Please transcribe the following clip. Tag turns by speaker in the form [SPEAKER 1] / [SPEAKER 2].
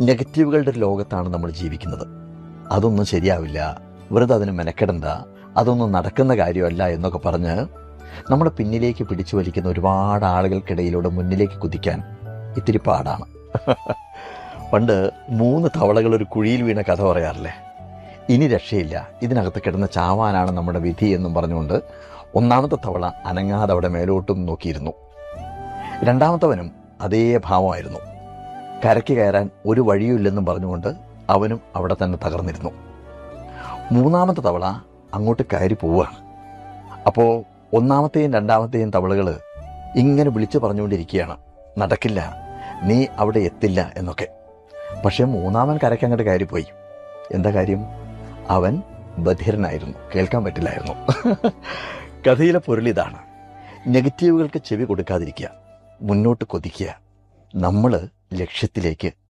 [SPEAKER 1] നെഗറ്റീവുകളുടെ ലോകത്താണ് നമ്മൾ ജീവിക്കുന്നത്. അതൊന്നും ശരിയാവില്ല. വെറുതെ അതിന് മെനക്കെടണ്ട. അതൊന്നും നടക്കുന്ന കാര്യമല്ല എന്നൊക്കെ പറഞ്ഞ് നമ്മുടെ പിന്നിലേക്ക് പിടിച്ചു വലിക്കുന്ന ഒരുപാട് ആളുകൾക്കിടയിലൂടെ മുന്നിലേക്ക് കുതിക്കാൻ ഇത്തിരി പാടാണ്. പണ്ട് മൂന്ന് തവളകൾ ഒരു കുഴിയിൽ വീണ കഥ പറയാറില്ലേ? ഇനി രക്ഷയില്ല. ഇതിനകത്ത് കിടന്ന ചാവാനാണ് നമ്മുടെ വിധി എന്നും പറഞ്ഞുകൊണ്ട് ഒന്നാമത്തെ തവള അനങ്ങാതെ അവിടെ മേലോട്ടും നോക്കിയിരുന്നു. രണ്ടാമത്തവനും അതേ ഭാവമായിരുന്നു. കരയ്ക്ക് കയറാൻ ഒരു വഴിയുമില്ലെന്നും പറഞ്ഞുകൊണ്ട് അവനും അവിടെ തന്നെ തകർന്നിരുന്നു. മൂന്നാമത്തെ തവള അങ്ങോട്ട് കയറി പോവുകയാണ്. അപ്പോൾ ഒന്നാമത്തെയും രണ്ടാമത്തെയും തവളകൾ ഇങ്ങനെ വിളിച്ചു പറഞ്ഞുകൊണ്ടിരിക്കുകയാണ്. നടക്കില്ല നീ അവിടെ എത്തില്ല എന്നൊക്കെ. പക്ഷേ മൂന്നാമൻ കരയ്ക്ക് അങ്ങോട്ട് കയറിപ്പോയി. എന്താ കാര്യം? അവൻ ബധിരനായിരുന്നു. കേൾക്കാൻ പറ്റില്ലായിരുന്നു. കഥയിലെ പൊരുളിതാണ് നെഗറ്റീവുകൾക്ക് ചെവി കൊടുക്കാതിരിക്കുക മുന്നോട്ട് കൊതിക്കുക നമ്മൾ ലക്ഷ്യത്തിലേക്ക്